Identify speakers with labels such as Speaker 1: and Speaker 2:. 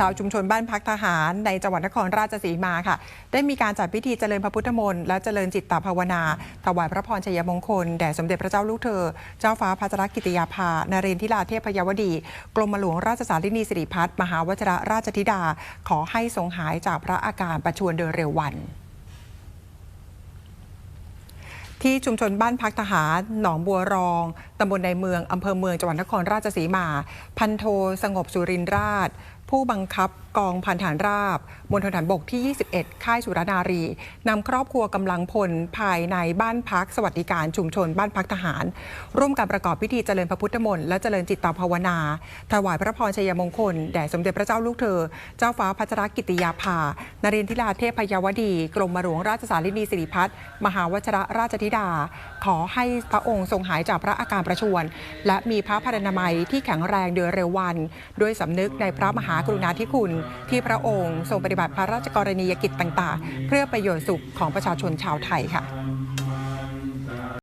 Speaker 1: ชาวชุมชนบ้านพักทหารในจังหวัดนครราชสีมาค่ะ ได้มีการจัดพิธีเจริญพระพุทธมนต์และเจริญจิตตภาวนา ถวายพระพรชัยมงคล แด่สมเด็จพระเจ้าลูกเธอ เจ้าฟ้าพัชรกิติยาภา นเรนทิลาเทพยวดี กรมหลวงราชสารินีสิริพัฒน์มหาวชิระราชธิดา ขอให้ทรงหายจากพระอาการประชวรโดยเร็ววันที่ชุมชนบ้านพักทหารหนองบัวรอง ตำบลในเมือง อำเภอเมือง จังหวัดนครราชสีมา พันโท สงบสุรินราช ผู้บังคับกองพันฐานราบมณฑลฐานบกที่ 21 ค่ายสุรนารีนำครอบครัวกำลังพลภายในบ้านพักสวัสดิการชุมชนบ้านพักทหาร ร่วมการประกอบพิธีเจริญพระพุทธมนต์และเจริญจิตตภาวนา ถวายพระพรชัยมงคล แด่สมเด็จพระเจ้าลูกเธอ เจ้าฟ้าพัชรกิติยาภานเรนทิลาเทพยวดี กรมหลวงราชสารินีสิริพัฒน์มหาวชรราชธิดา ขอให้พระองค์ทรงหายจากพระอาการประชวรและมีพระพรรณนามัยที่แข็งแรงโดยเร็ววัน ด้วยสำนึกในพระมหาากรุณาธิคุณที่พระองค์ทรงปฏิบัติพระราชกรณียกิจต่าง ๆ เพื่อประโยชน์สุขของประชาชนชาวไทยค่ะ